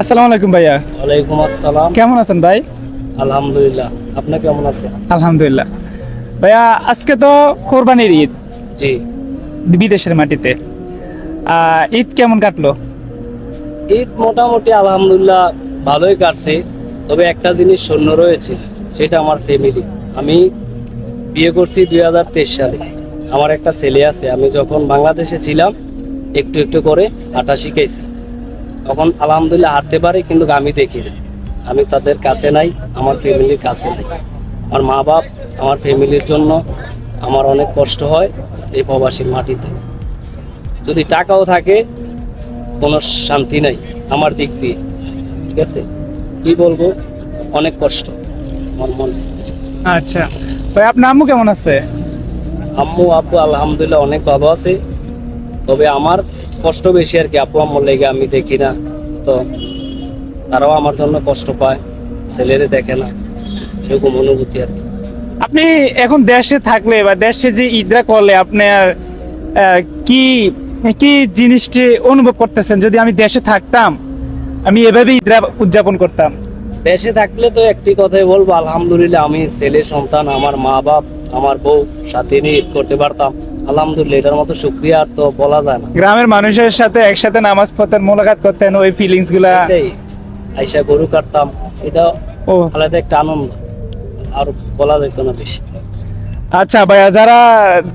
আসসালামু আলাইকুম ভাইয়া। ওয়ালাইকুম আসসালাম। কেমন আছেন ভাই? আলহামদুলিল্লাহ। আপনি কেমন আছেন? আলহামদুলিল্লাহ। ভাইয়া আজকে তো কোরবানির ঈদ। জি। বিদেশের মাটিতে। ঈদ কেমন কাটলো? ঈদ মোটামুটি আলহামদুলিল্লাহ ভালোই কাটছে। তবে একটা জিনিস শূন্য রয়েছে সেটা আমার ফ্যামিলি আমি বিয়ে করছি দুই হাজার তেইশ সালে। আমার একটা ছেলে আছে আমি যখন বাংলাদেশে ছিলাম একটু একটু করে হাঁটা শিখেছি তখন আলহামদুলিল্লাহ হাঁটতে পারি কিন্তু আমি দেখি না আমি তাদের কাছে নাই আমার ফ্যামিলির কাছে নাই। আমার মা বাপ আমার ফ্যামিলির জন্য আমার অনেক কষ্ট হয় এই প্রবাসীর মাটিতে। যদি টাকাও থাকে কোনো শান্তি নাই আমার দিক দিয়ে। ঠিক আছে? কি বলব? অনেক কষ্ট আমার মন। আচ্ছা। ভাই আপনার আম্মু কেমন আছে? আম্মু আব্বু আলহামদুলিল্লাহ অনেক ভালো আছে। তবে আমার কষ্ট বেশি আর কি আব্বু আম্মুর লেগে আমি দেখি না। তো তারাও আমার জন্য কষ্ট পায় ছেলেরে দেখে না এরকম অনুভূতি আর কি। আপনি এখন দেশে থাকলে বা দেশে যে ঈদরা করলে আপনার আহ, কি কি জিনিসটি অনুভব করতেছেন? যদি আমি দেশে থাকতাম আমি এভাবে ঈদরা উদযাপন করতাম। দেশে থাকলে তো একটি কথাই বলব আলহামদুলিল্লাহ আমি ছেলে সন্তান আমার মা বাপ আমার বউ সাথে নিয়ে ঈদ করতে পারতাম। আলহামদুলিল্লাহ এটার মতো শুক্রিয়া আর তো বলা যায় না। গ্রামের মানুষের সাথে একসাথে নামাজ পড়তেন মোলাকাত করতেন ওই ফিলিংসগুলা। আইসা গরু কাটতাম এটা ও। আলাদা একটা আনন্দ আর বলা যেত না বেশি। আচ্ছা ভাইয়া যারা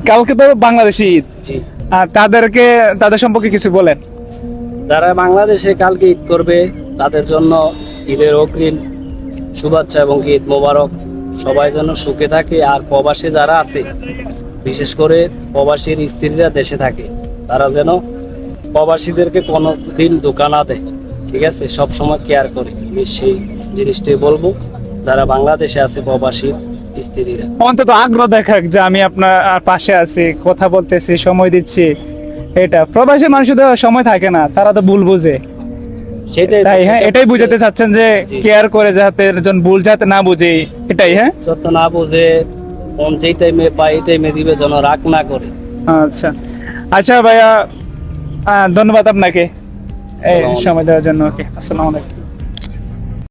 কালকে তো বাংলাদেশি ঈদ আর তাদেরকে তাদের সম্পর্কে কিছু বলেন। যারা বাংলাদেশে কালকে ঈদ করবে তাদের জন্য ঈদের অগ্রিম শুভেচ্ছা এবং ঈদ মোবারক। সবাই যেন সুখে থাকে আর প্রবাসী যারা আছে বিশেষ করে প্রবাসীর স্ত্রীরা দেশে থাকে তারা যেন প্রবাসীদেরকে কোনো দিন ধোকা না দেয় ঠিক আছে? সব সময় কেয়ার করে। আমি সেই জিনিসটাই বলব যারা বাংলাদেশে আছে প্রবাসীর স্ত্রীরা। অন্তত আগ্রহ দেখাক যে আমি আপনার পাশে আছি কথা বলতেছি সময় দিচ্ছি। এটা প্রবাসী মানুষের সময় থাকে না তারা তো ভুল বুঝে। সেটাই তাই হ্যাঁ এটাই বুঝাতে চাচ্ছেন যে কেয়ার করে যাতে জন ভুল যাতে না বুঝে এটাই হ্যাঁ? যত না বোঝে ফোন যেই টাইমে পাই এই টাইমে দিবে যেন রাগ না করে। আচ্ছা। আচ্ছা ভাইয়া ধন্যবাদ আপনাকে। এই সময় দেওয়ার জন্য। ওকে আসসালামু আলাইকুম।